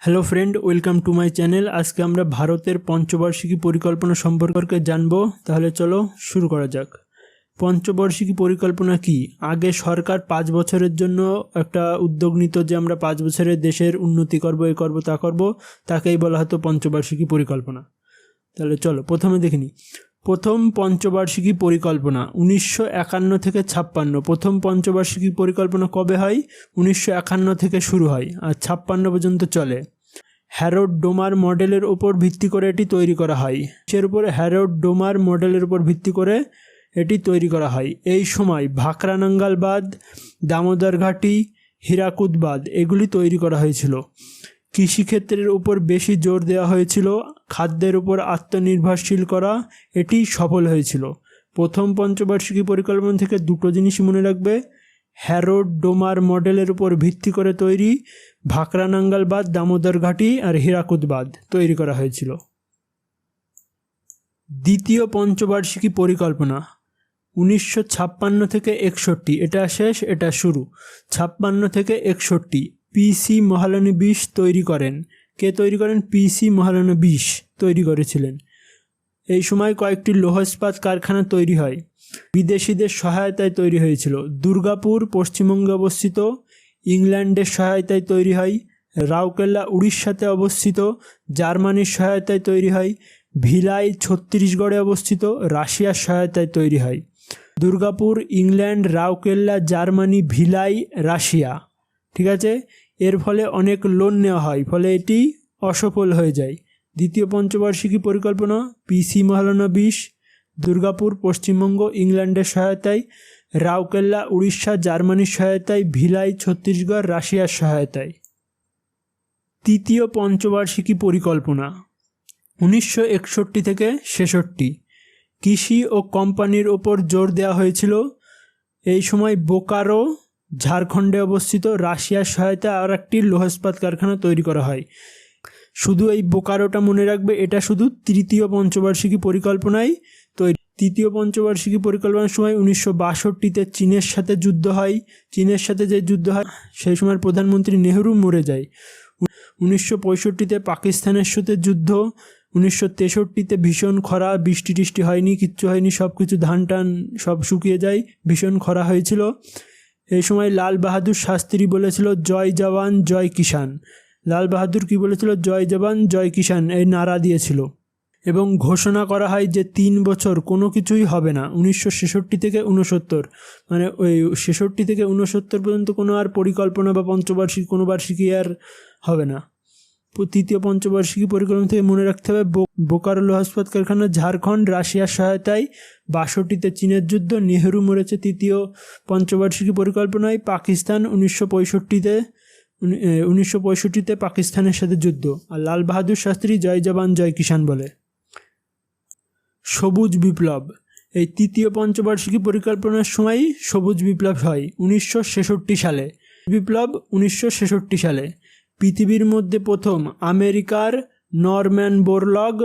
Hello friend welcome to my channel আজকে আমরা ভারতের পঞ্চবার্ষিকী পরিকল্পনা সম্পর্কে জানব। তাহলে চলো শুরু করা যাক। পঞ্চবার্ষিকী পরিকল্পনা কি? আগে সরকার পাঁচ বছরের জন্য একটা উদ্যোগ নিত যে আমরা পাঁচ বছরে দেশের উন্নতি করব, এ করব, তা করব। তাকেই বলা হতো পঞ্চবার্ষিকী পরিকল্পনা। তাহলে চলো, প্রথমে দেখে নিই। প্রথম পঞ্চবার্ষিকী পরিকল্পনা, উনিশশো একান্ন থেকে ছাপ্পান্ন। প্রথম পঞ্চবার্ষিকী পরিকল্পনা কবে হয়? উনিশশো একান্ন থেকে শুরু হয় আর ছাপ্পান্ন পর্যন্ত চলে। হ্যারোড ডোমার মডেলের উপর ভিত্তি করে এটি তৈরি করা হয়। এর উপর হ্যারোড ডোমার মডেলের উপর ভিত্তি করে এটি তৈরি করা হয়। এই সময় ভাকরানাঙ্গাল বাঁধ দামোদর ঘাটি হীরাকুদ বাঁধ এগুলি তৈরি করা হয়েছিল। কৃষিক্ষেত্রের উপর বেশি জোর দেওয়া হয়েছিল, খাদ্যের উপর আত্মনির্ভরশীল করা, এটি সফল হয়েছিল। প্রথম পঞ্চবার্ষিকী পরিকল্পনা থেকে দুটো জিনিস মনে রাখবে। হ্যারোড ডোমার মডেলের উপর ভিত্তি করে তৈরি ভাকরানাঙ্গাল বাঁধ, দামোদর ঘাটি আর হীরাকুদ বাঁধ তৈরি করা হয়েছিল। দ্বিতীয় পঞ্চবার্ষিকী পরিকল্পনা, উনিশশো ছাপ্পান্ন থেকে একষট্টি, এটা শেষ, এটা শুরু। ছাপ্পান্ন থেকে একষট্টি পিসি মহালনী বিষ তৈরি করেন। কে তৈরি করেন? পিসি মহালনী বিষ তৈরি করেছিলেন। এই সময় কয়েকটি লৌহ ইস্পাত কারখানা তৈরি হয়। বিদেশিদের সহায়তায় তৈরি হয়েছিল। দুর্গাপুর, পশ্চিমবঙ্গে অবস্থিত। ইংল্যান্ডের সহায়তায় তৈরি হয়। রাউকেল্লা উড়িষ্যাতে অবস্থিত। জার্মানির সহায়তায় তৈরি হয়। ভিলাই, ছত্তিশগড়ে অবস্থিত। রাশিয়ার সহায়তায় তৈরি হয়। Durgapur, England Rourkela Germany, Bhilai, Russia. ঠিক আছে? এর ফলে অনেক লোন নেওয়া হয়, ফলে এটি অসফল হয়ে যায়। দ্বিতীয় পঞ্চবার্ষিকী পরিকল্পনা পিসি মহালনা বিশ, দুর্গাপুর, পশ্চিমবঙ্গ, ইংল্যান্ডের সহায়তায়, রাউকেল্লা, উড়িষ্যা, জার্মানির সহায়তায়, ভিলাই, ছত্তিশগড়, রাশিয়ার সহায়তায়। তৃতীয় পঞ্চবার্ষিকী পরিকল্পনা, উনিশশো একষট্টি থেকে ছেষট্টি। কৃষি ও কোম্পানির ওপর জোর দেওয়া হয়েছিল। এই সময় বোকারো ঝাড়খণ্ডে অবস্থিত রাশিয়ার সহায়তায় আর একটি লোহ ইস্পাত কারখানা তৈরি করা হয়। শুধু এই বোকারোটা মনে রাখবে, এটা শুধু তৃতীয় পঞ্চবার্ষিকী পরিকল্পনায় তৈরি। তৃতীয় পঞ্চবার্ষিকী পরিকল্পনার সময় উনিশশো বাষট্টিতে চীনের সাথে যুদ্ধ হয়। চীনের সাথে যে যুদ্ধ হয়, সেই সময় প্রধানমন্ত্রী নেহরু মরে যায়। উনিশশো পঁয়ষট্টিতে পাকিস্তানের সাথে যুদ্ধ, উনিশশো তেষট্টিতে ভীষণ খরা বৃষ্টি টিষ্টি হয়নি, কিচ্ছু হয়নি সব কিছু ধান টান সব শুকিয়ে যায়, ভীষণ খরা হয়েছিল। এই সময় লাল বাহাদুর শাস্ত্রী বলেছিল, জয় জওয়ান, জয় কিষান লাল বাহাদুর কি বলেছিল? জয় জওয়ান, জয় কিষান এই নারা দিয়েছিল। এবং ঘোষণা করা হয় যে তিন বছর কোনো কিছুই হবে না। উনিশশো ছেষট্টি থেকে উনসত্তর মানে ওই ছেষট্টি থেকে উনসত্তর পর্যন্ত কোনো আর পরিকল্পনা বা পঞ্চবার্ষিক, কোনো বার্ষিকী আর হবে না। তৃতীয় পঞ্চবার্ষিকী পরিকল্পনা থেকে মনে রাখতে হবে বোকারো লোহ ইস্পাত কারখানা ঝাড়খণ্ড রাশিয়ার সহায়তায় বাষট্টিতে চীনের যুদ্ধ, নেহেরু মরেছে তৃতীয় পঞ্চবার্ষিকী পরিকল্পনায়, পাকিস্তান উনিশশো পঁয়ষট্টিতে উনিশশো পঁয়ষট্টিতে পাকিস্তানের সাথে যুদ্ধ। আর লাল বাহাদুর শাস্ত্রী জয় জওয়ান, জয় কিষান বলে। সবুজ বিপ্লব। এই তৃতীয় পঞ্চবার্ষিকী পরিকল্পনার সময় সবুজ বিপ্লব হয়, উনিশশো ছেষট্টি সালে। বিপ্লব উনিশশো ছেষট্টি সালে। পৃথিবীর মধ্যে প্রথম আমেরিকার নরম্যান বোরলগ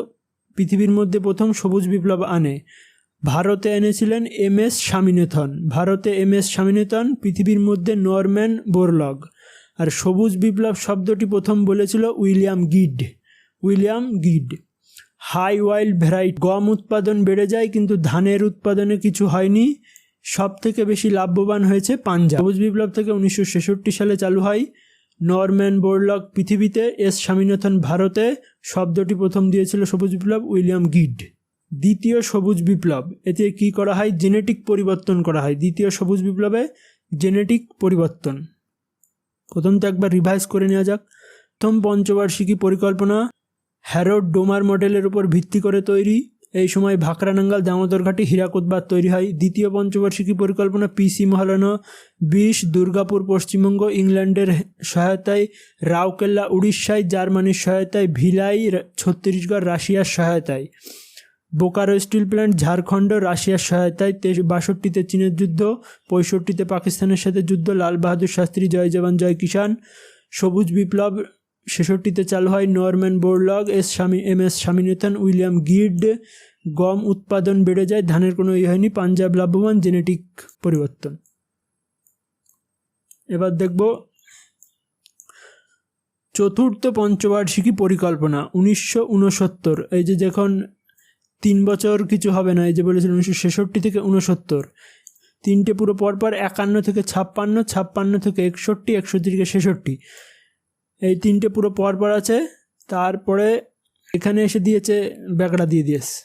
পৃথিবীর মধ্যে প্রথম সবুজ বিপ্লব আনে। ভারতে এনেছিলেন এম এস স্বামীনাথন। ভারতে এম এস স্বামীনাথন পৃথিবীর মধ্যে নরম্যান বোরলগ। আর সবুজ বিপ্লব শব্দটি প্রথম বলেছিল William Gaud. William Gaud. High yield variety. গম উৎপাদন বেড়ে যায়, কিন্তু ধানের উৎপাদনে কিছু হয়নি। সব থেকে বেশি লাভবান হয়েছে পাঞ্জাব। সবুজ বিপ্লব থেকে উনিশশো ছেষট্টি সালে চালু হয় নরম্যান বোরলক পৃথিবীতে এস স্বামীনাথন ভারতে শব্দটি প্রথম দিয়েছিল সবুজ বিপ্লব উইলিয়াম গিড। দ্বিতীয় সবুজ বিপ্লব, এতে কি করা হয়? জেনেটিক পরিবর্তন করা হয়। দ্বিতীয় সবুজ বিপ্লবে জেনেটিক পরিবর্তন। প্রথম তো একবার রিভাইজ করে নেওয়া যাক। প্রথম পঞ্চবার্ষিকী পরিকল্পনা হ্যারোড ডোমার মডেলের উপর ভিত্তি করে তৈরি। এই সময় ভাকরানাঙ্গাল দামোদরঘাটি হীরাকুদবাদ তৈরি হয়। দ্বিতীয় পঞ্চবার্ষিকী পরিকল্পনা পিসি মহালনা, বিশ দুর্গাপুর, পশ্চিমবঙ্গ, ইংল্যান্ডের সহায়তায় রাউকেল্লা, উড়িষ্যায় জার্মানির সহায়তায়, ভিলাই ছত্তিশগড়, রাশিয়ার সহায়তায়। বোকারো স্টিল প্ল্যান্ট, ঝাড়খণ্ড, রাশিয়ার সহায়তায় তে বাষট্টিতে চীনের যুদ্ধ, পঁয়ষট্টিতে পাকিস্তানের সাথে যুদ্ধ, লাল বাহাদুর শাস্ত্রী, জয় জওয়ান, জয় কিষান সবুজ বিপ্লব ছেষট্টিতে চালু হয় Norman Borlaug. S Swami, M S Swaminathan William Gaud. গম উৎপাদন বেড়ে যায়, ধানের কোনো ইয়ে হয়নি, পাঞ্জাব লাভবান, জেনেটিক পরিবর্তন। এবার দেখব চতুর্থ পঞ্চবার্ষিকী পরিকল্পনা, উনিশশো উনসত্তর এই যে যখন তিন বছর কিছু হবে না, এই যে বলেছিল উনিশশো ছেষট্টি থেকে উনসত্তর তিনটে পুরো পরপর একান্ন থেকে ছাপ্পান্ন ছাপ্পান্ন থেকে একষট্টি একষট্টি থেকে ছেষট্টি। এই তিনটে পুরো পরপর আছে। তারপরে এখানে এসে দিয়েছে ব্যাকড়া দিয়ে দিয়েছে।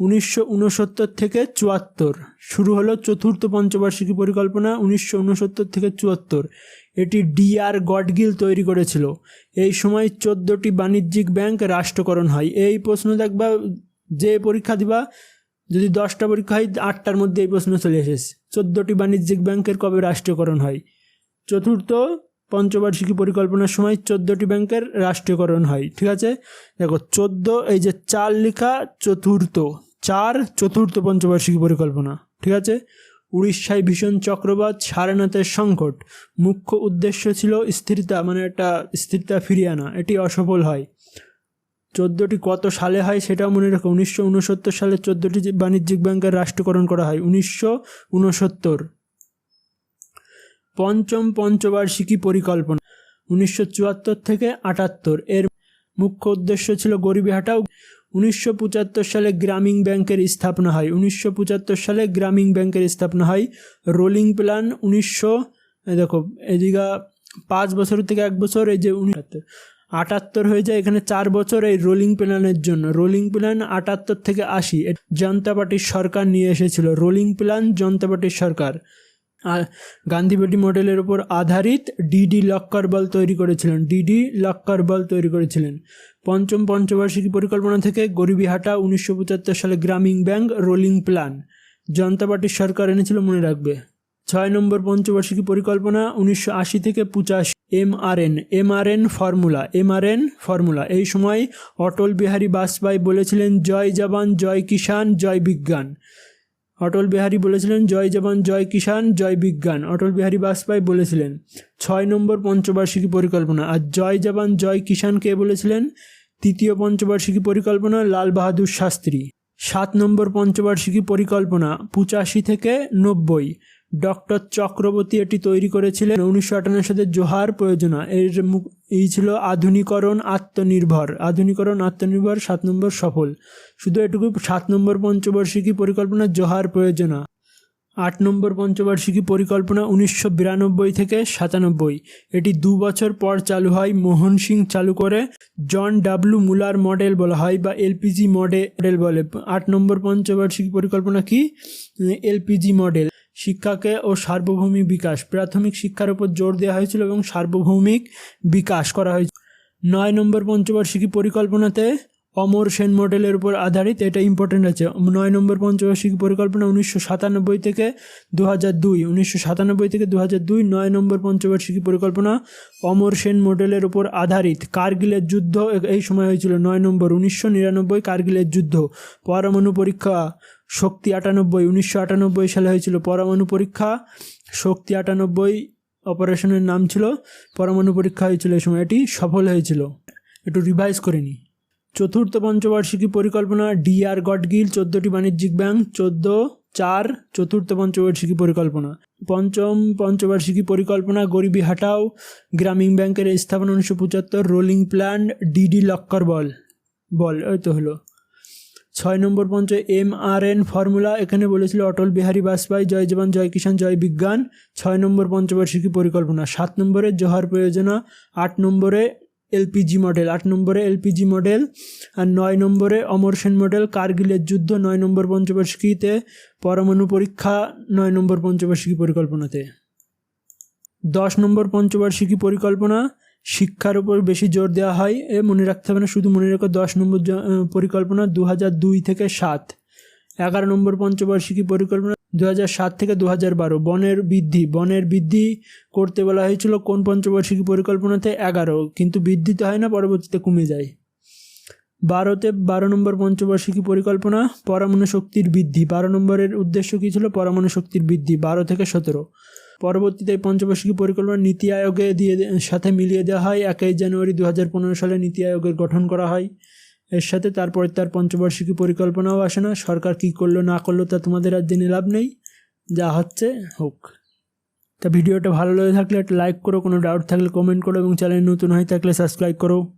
উনিশশো উনসত্তর থেকে চুয়াত্তর। শুরু হলো চতুর্থ পঞ্চবার্ষিকী পরিকল্পনা উনিশশো উনসত্তর থেকে চুয়াত্তর। এটি ডিআর গডগিল তৈরি করেছিল। এই সময় চোদ্দোটি বাণিজ্যিক ব্যাংক রাষ্ট্রকরণ হয়। এই প্রশ্ন দেখবা, যে পরীক্ষা দিবা, যদি দশটা পরীক্ষা হয়, আটটার মধ্যে এই প্রশ্ন চলে এসেছে। চোদ্দোটি বাণিজ্যিক ব্যাংকের কবে রাষ্ট্রকরণ হয়? চতুর্থ পঞ্চবার্ষিকী পরিকল্পনার সময় চোদ্দোটি ব্যাংকের রাষ্ট্রীয়করণ হয়, ঠিক আছে? দেখো, চোদ্দ, এই যে চার লেখা চতুর্থ, চার চতুর্থ পঞ্চবার্ষিকী পরিকল্পনা, ঠিক আছে? উড়িষ্যায় ভীষণ চক্রবাত, সারনাথের সংকট, মুখ্য উদ্দেশ্য ছিল স্থিরতা মানে একটা স্থিরতা ফিরিয়ে আনা, এটি অসফল হয়। চোদ্দোটি কত সালে হয় সেটাও মনে রাখো, উনিশশো উনসত্তর সালে চোদ্দোটি বাণিজ্যিক ব্যাংকের রাষ্ট্রকরণ করা হয়, উনিশশো উনসত্তর। পঞ্চম পঞ্চবার্ষিকী পরিকল্পনা। উনিশশো চুয়াত্তর থেকে আটাত্তর। এর মুখ্য উদ্দেশ্য ছিল গরিবী হাটাও। উনিশশো পঁচাত্তর সালে গ্রামীণ ব্যাংকের স্থাপনা হয়। উনিশশো পঁচাত্তর সালে গ্রামীণ ব্যাংকের স্থাপনা হয় রোলিং প্ল্যান। উনিশশো দেখো, এদিকে পাঁচ বছর থেকে এক বছর, এই যে উনিশাত্তর আটাত্তর হয়ে যায় এখানে চার বছর এই রোলিং প্ল্যানের জন্য। রোলিং প্ল্যান আটাত্তর থেকে আশি। জনতা পার্টির সরকার নিয়ে এসেছিল। রোলিং প্ল্যান, জনতা পার্টির সরকার। গান্ধীবাটি মডেলের উপর আধারিত ডিডি লক্কার বল তৈরি করেছিলেন। ডিডি লক্কার বল তৈরি করেছিলেন। পঞ্চম পঞ্চবার্ষিকী পরিকল্পনা থেকে গরিবী হাটা উনিশশো পঁচাত্তর সালে গ্রামীণ ব্যাংক রোলিং প্ল্যান। জনতা পার্টির সরকার এনেছিল মনে রাখবে। ছয় নম্বর পঞ্চবার্ষিকী পরিকল্পনা উনিশশো আশি থেকে পঁচাশি। M R N. M R N formula. M R N formula. এই সময় অটল বিহারী বাজপেয়ী বলেছিলেন, জয় জবান জয় কিষান জয় বিজ্ঞান। অটল বিহারী বলেছিলেন, জয় জবান, জয় কিষাণ, জয় বিজ্ঞান। অটল বিহারী বাজপেয়ী বলেছিলেন, ছয় নম্বর পঞ্চবার্ষিকী পরিকল্পনা। আর জয় জবান, জয় কিষাণ কে বলেছিলেন? তৃতীয় পঞ্চবার্ষিকী পরিকল্পনা, লাল বাহাদুর শাস্ত্রী। সাত নম্বর পঞ্চবার্ষিকী পরিকল্পনা, পঁচাশি থেকে নব্বই। ডক্টর চক্রবর্তী এটি তৈরি করেছিলেন। উনিশশো আটান্ন সালে জোহার প্রয়োজনা এর এই ছিল আধুনিকরণ, আত্মনির্ভর। আধুনিকরণ, আত্মনির্ভর, সাত নম্বর সফল। শুধু এটুকু, সাত নম্বর পঞ্চবার্ষিকী পরিকল্পনা জোহার প্রয়োজনা আট নম্বর পঞ্চবার্ষিকী পরিকল্পনা উনিশশো বিরানব্বই থেকে সাতানব্বই। এটি দু বছর পর চালু হয়। মোহন সিং চালু করে। জন ডাব্লু মুলার মডেল বলা হয় বা এলপিজি মডেল বলে। আট নম্বর পঞ্চবার্ষিকী পরিকল্পনা কি? LPG model. শিক্ষাকে ও সার্বভৌমিক বিকাশ। প্রাথমিক শিক্ষার উপর জোর দেওয়া হয়েছিল এবং সার্বভৌমিক বিকাশ করা হয়েছিল নয় নম্বর পঞ্চবার্ষিকী পরিকল্পনাতে অমর সেন মডেলের উপর আধারিত এটা ইম্পর্টেন্ট আছে। নয় নম্বর পঞ্চবার্ষিকী পরিকল্পনা উনিশশো সাতানব্বই থেকে দু হাজার দুই। উনিশশো সাতানব্বই থেকে দু হাজার দুই, নয় নম্বর পঞ্চবার্ষিকী পরিকল্পনা অমর সেন মডেলের উপর আধারিত। কার্গিলের যুদ্ধ এই সময় হয়েছিল নয় নম্বর। উনিশশো নিরানব্বই কার্গিলের যুদ্ধ। পরমাণু পরীক্ষা শক্তি আটানব্বই, উনিশশো আটানব্বই সালে হয়েছিল পরমাণু পরীক্ষা। শক্তি আটানব্বই অপারেশনের নাম ছিল, পরমাণু পরীক্ষা হয়েছিল এই সময়। এটি সফল হয়েছিল। একটু রিভাইজ করে নিই। চতুর্থ পঞ্চবার্ষিকী পরিকল্পনা ডিআর গডগিল, চোদ্দোটি বাণিজ্যিক ব্যাংক, চোদ্দ, চার, চতুর্থ পঞ্চবার্ষিকী পরিকল্পনা। পঞ্চম পঞ্চবার্ষিকী পরিকল্পনা, গরিবী হাটাও, গ্রামীণ ব্যাংকের স্থাপনা উনিশশো পঁচাত্তর, রোলিং প্ল্যান ডিডি লক্কর বল। বল ওই তো হলো। ছয় নম্বর পঞ্চ এম আর এন ফর্মুলা, এখানে বলেছিল অটল বিহারী বাজপেয়ী, জয় জবান জয় কিষাণ, জয় বিজ্ঞান। ছয় নম্বর পঞ্চবার্ষিকী পরিকল্পনা, সাত নম্বরে জোহার প্রয়োজনা, আট নম্বরে এলপিজি মডেল, আট নম্বরে এলপিজি মডেল, আর নয় নম্বরে অমর সেন মডেল, কার্গিলের যুদ্ধ, নয় নম্বর পঞ্চবার্ষিকীতে পরমাণু পরীক্ষা, নয় নম্বর পঞ্চবার্ষিকী পরিকল্পনাতে। দশ নম্বর পঞ্চবার্ষিকী পরিকল্পনা শিক্ষার উপর বেশি জোর দেওয়া হয়, এ মনে রাখতে হবে না, শুধু মনে রেখো দশ নম্বর পরিকল্পনা দু দুই থেকে সাত। এগারো নম্বর পঞ্চবার্ষিকী পরিকল্পনা দু হাজার সাত থেকে দু হাজার বারো। বনের বৃদ্ধি। বনের বৃদ্ধি করতে বলা হয়েছিল কোন পঞ্চবার্ষিকী পরিকল্পনাতে? এগারো। কিন্তু বৃদ্ধি তো হয় না, পরবর্তীতে কমে যায়। বারোতে বারো নম্বর পঞ্চবার্ষিকী পরিকল্পনা, পরমাণু শক্তির বৃদ্ধি। বারো নম্বরের উদ্দেশ্য কী ছিল? পরমাণু শক্তির বৃদ্ধি। বারো থেকে সতেরো। পরবর্তীতে পঞ্চবার্ষিকী পরিকল্পনা নীতি আয়োগে দিয়ে সাথে মিলিয়ে দেওয়া হয়। একই জানুয়ারি দু হাজার পনেরো সালে নীতি আয়োগের গঠন করা হয়। এর সাথে তারপরে তার পঞ্চবার্ষিকী পরিকল্পনাও আসে না। সরকার কী করল, না করল তা তোমাদের আর জেনে লাভ নেই। যা হচ্ছে, হোক। তা ভিডিওটা ভালো লেগে থাকলে একটা লাইক করো, কোনো ডাউট থাকলে কমেন্ট করো এবং চ্যানেল নতুন হয়ে থাকলে সাবস্ক্রাইব করো।